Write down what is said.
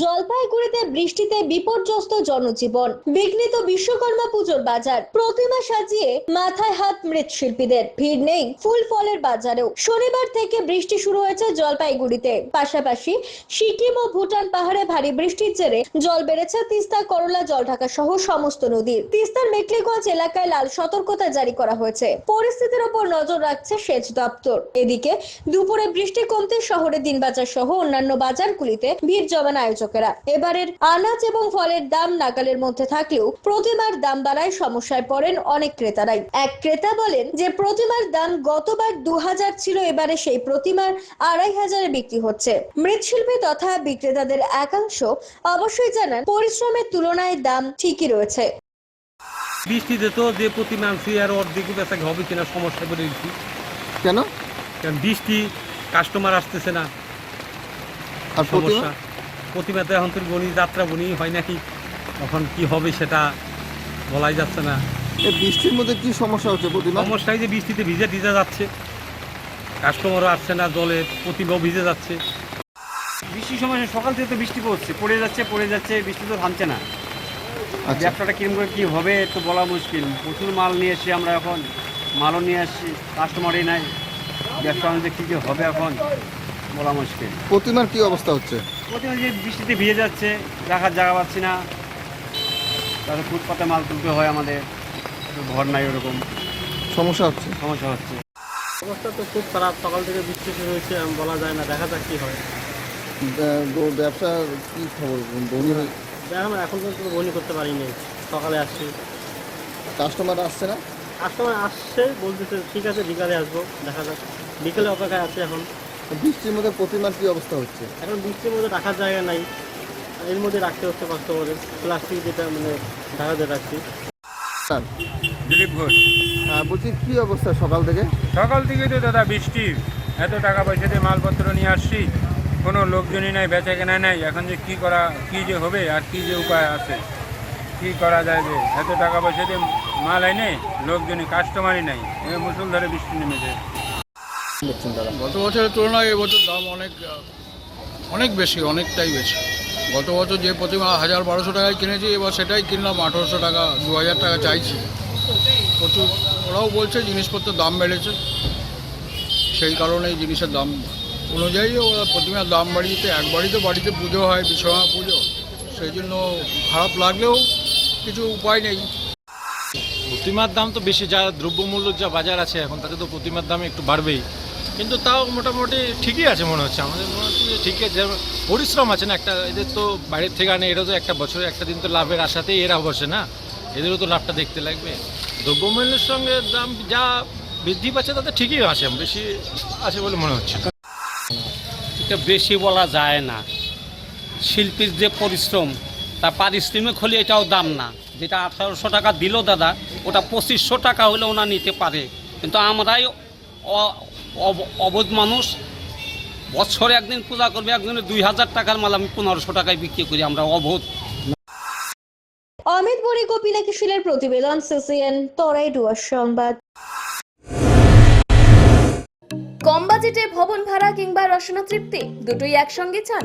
জলপাইগুড়িতে বৃষ্টিতে বিপর্যস্ত জনজীবন, বিঘ্নিত বিশ্বকর্মা পুজোর বাজার, প্রতিমা সাজিয়ে মাথায় হাত মৃৎশিল্পীদের, ভিড় নেই ফুল ফলের বাজারেও। শনিবার থেকে বৃষ্টি শুরু হয়েছে জলপাইগুড়িতে। পাশাপাশি সিকিম ও ভুটান পাহাড়ে ভারী বৃষ্টির জেরে জল বেড়েছে তিস্তা, করলা জল ঢাকা সহ সমস্ত নদীর। তিস্তার মেকলিগঞ্জ এলাকায় লাল সতর্কতা জারি করা হয়েছে। পরিস্থিতির ওপর নজর রাখছে সেচ দপ্তর। এদিকে দুপুরে বৃষ্টি কমতে শহরে দিনবাজার সহ অন্যান্য বাজারগুলিতে ভিড় জমান আয়োজকেরা এবারের আনাজ এবং ফলের দাম নাগালের মধ্যে থাকলেও প্রতিমার দাম বাড়ায় সমস্যায় পড়েন অনেক ক্রেতারাই। এক ক্রেতা বলেন যে প্রতিমার দাম গতবার দু হাজার ছিল এবারে সেই প্রতিমার আড়াই হাজারে বিক্রি হচ্ছে। মৃৎশিল্পী তথা বিক্রেতাদের একাংশ অবশ্যই জানান পরিশ্রমের তুলনায় দাম ঠিকই রয়েছে। বৃষ্টিতে তো যে প্রতিমা আনছি আর অর্ধেক বেচা হবে কিনা সমস্যা করে দিচ্ছি। কেন? কারণ বৃষ্টি কাস্টমার আসতেছে না। আর প্রতিমা সমস্যা এখন তোর বনি যাত্রা বনি হয় নাকি? তখন কি হবে সেটা বলাই যাচ্ছে না। এই বৃষ্টির মধ্যে কি সমস্যা হচ্ছে প্রতিমা? সমস্যায় যে বৃষ্টিতে ভিজে ভিজে যাচ্ছে। কাস্টমারও আসছে না জলে প্রতিমাও ভিজে যাচ্ছে। বৃষ্টির সময় সকাল থেকে তো বৃষ্টি পড়ছে পড়ে যাচ্ছে পড়ে যাচ্ছে বৃষ্টি তো থামছে না। আচ্ছা। ব্যবসাটা কিরম করে কী হবে তো বলা মুশকিল। প্রচুর মাল নিয়ে এসছি আমরা এখন মালও নিয়ে আসছি কাস্টমারই নাই। ব্যবসা বাণিজ্য কী কী হবে এখন বলা মুশকিল। প্রতিমার কি অবস্থা হচ্ছে? প্রতিমা যে বৃষ্টিতে ভিজে যাচ্ছে রাখার জায়গা পাচ্ছি না। তারপরে ফুটপাতে মাল তুলতে হয় আমাদের। ঘর নাই ওরকম। সমস্যা হচ্ছে? সমস্যা হচ্ছে। অবস্থা তো খুব খারাপ। সকাল থেকে বৃষ্টি শুরু হয়েছে বলা যায় না। দেখা যাক কি হয়। ব্যবসা কি খবর? বনি হয়? এখন এখন পর্যন্ত বনি করতে পারিনি। সকালে আসছি। কাস্টমার আসছে না? কাস্টমার আসছে বলতেছে ঠিক আছে বিকালে আসব। দেখা যাক। বিকেলে অপেক্ষায় আছে এখন। বৃষ্টির মধ্যে প্রতিমার কি অবস্থা হচ্ছে? এখন বৃষ্টির মধ্যে রাখার জায়গা নাই। এর মধ্যে রাখতে হচ্ছে কষ্ট করে প্লাস্টিক যেটা মানে ঢাকাতে রাখছি। স্যার দিলীপ ঘোষ। হ্যাঁ, বলছি কি অবস্থা সকাল থেকে? সকাল থেকে তো দাদা বৃষ্টি। এত টাকা পয়সা দিয়ে মালপত্র নিয়ে আসছি। কোনো লোকজনই নাই বেচা কেনা নাই। এখন যে কি করা কি যে হবে আর কি যে উপায় আছে? কি করা যায় যে? এত টাকা পয়সা দিয়ে মাল আইনে লোকজনই কাস্টমারই নাই। এ মুসুলধারে বৃষ্টি নেমেছে। গত বছরের তুলনায় এবছর দাম অনেক অনেক বেশি, অনেকটাই বেশি। গত বছর যে প্রতিমা হাজার বারোশো টাকায় কিনেছি, এবার সেটাই কিনলাম আঠেরোশো টাকা দু হাজার টাকা চাইছি। প্রচুর, ওরাও বলছে জিনিসপত্রের দাম বেড়েছে। সেই কারণেই জিনিসের দাম অনুযায়ী ওরা প্রতিমার দাম বাড়িয়েছে। একবারই তো বাড়িতে পুজো হয়, বিশ্বকর্মা পুজো। সেই জন্য খারাপ লাগলেও কিছু উপায় নেই। প্রতিমার দাম তো বেশি যা দ্রব্যমূল্য যা বাজার আছে এখন তাতে তো প্রতিমার দাম একটু বাড়বেই। কিন্তু তাও মোটামুটি ঠিকই আছে মনে হচ্ছে। আমাদের মনে হচ্ছে যে ঠিকই আছে। পরিশ্রম আছে না একটা, এদের তো বাইরের থেকে আনে, এরা তো একটা বছরে একটা দিন তো লাভের আশাতেই এরা বসে না? এদেরও তো লাভটা দেখতে লাগবে। দ্রব্যমূল্যের সঙ্গে দাম যা বৃদ্ধি পাচ্ছে, তাতে ঠিকই আছে, বেশি আছে বলে মনে হচ্ছে। এটা বেশি বলা যায় না। শিল্পীর যে পরিশ্রম, তা পারিশ্রমিক হলে এটাও দাম না। যেটা আঠারোশো টাকা দিল দাদা, ওটা পঁচিশশো টাকা হলে ওনা নিতে পারে। কিন্তু আমরাই অবধ মানুষ বছরে একদিন পূজা করবে একদিনে দুই হাজার টাকার মাল আমি পনেরোশো টাকায় বিক্রি করি আমরা অবোধ। অমিত বড়ি ও পিনাকি শিলের প্রতিবেদন সিসিএন তরাই ডুয়ার সংবাদ। কম বাজেটে ভবন ভাড়া কিংবা রসনা তৃপ্তি দুটোই একসঙ্গে চান।